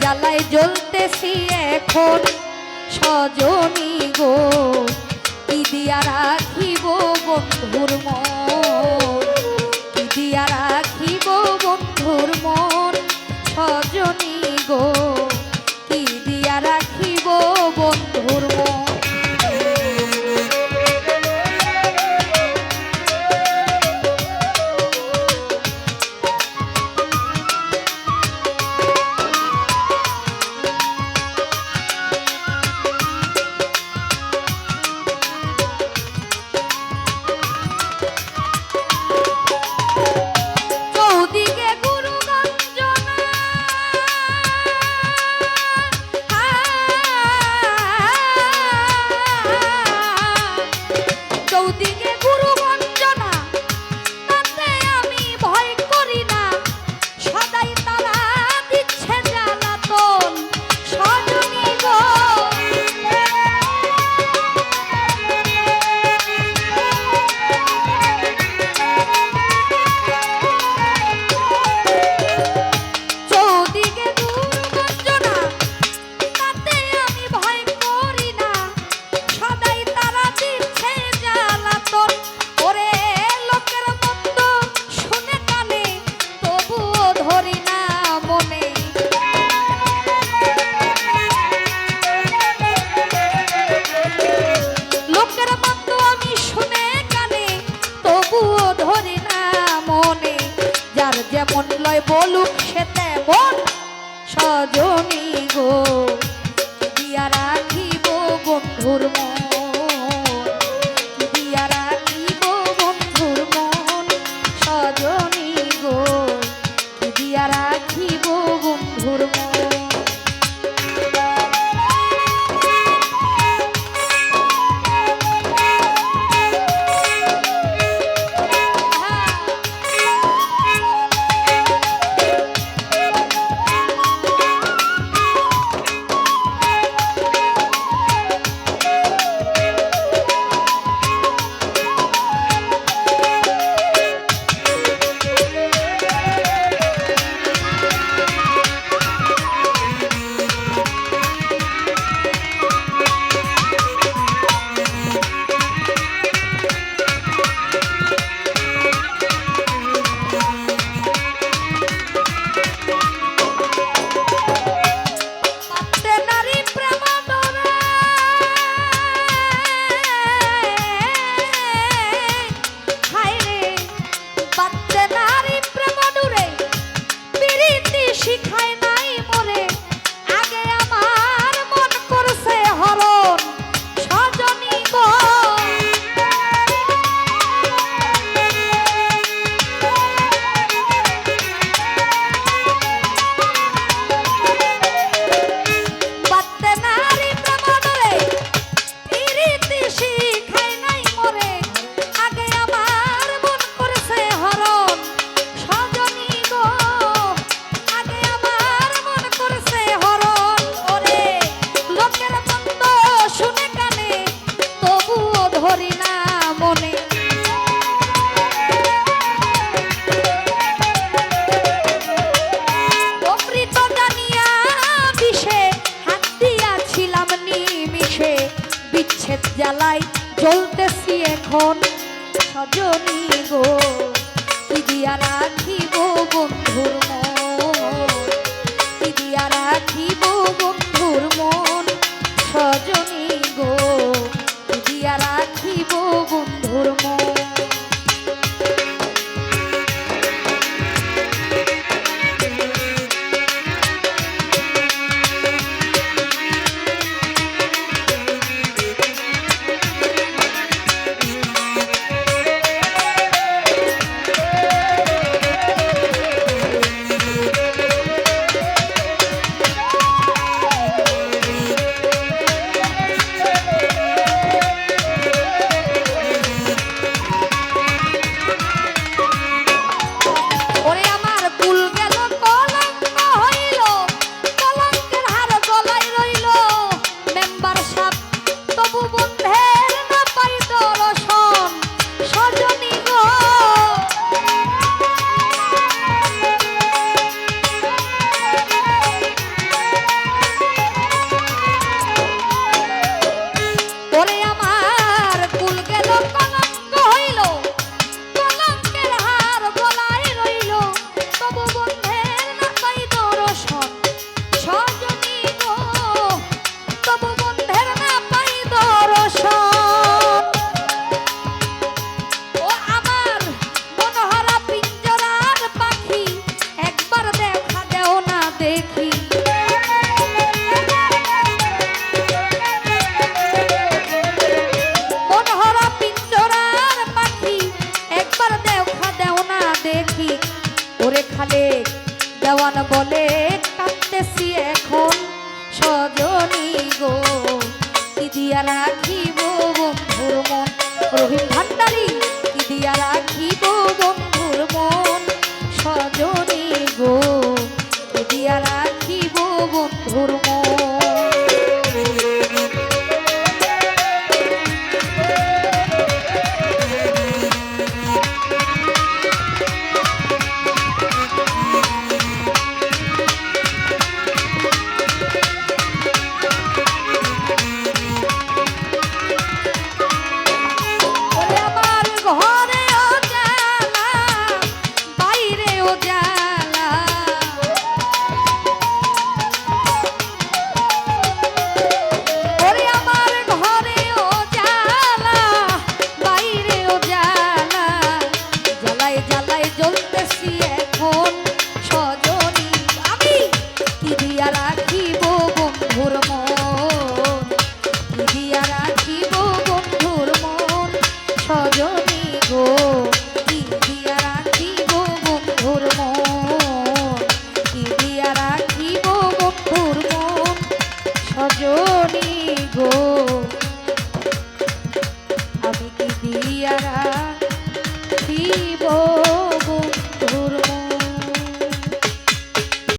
জ্বালায় জ্বলতেছি এখন। সজনী গো, কি দিয়া রাখিব বন্ধুর মন? কি দিয়া রাখিব বন্ধুর মন? Saudi Urbana. এখন সজনী গো দিয়া রাগ দিয়া রাখিব মন। রহিম ভান্ডারি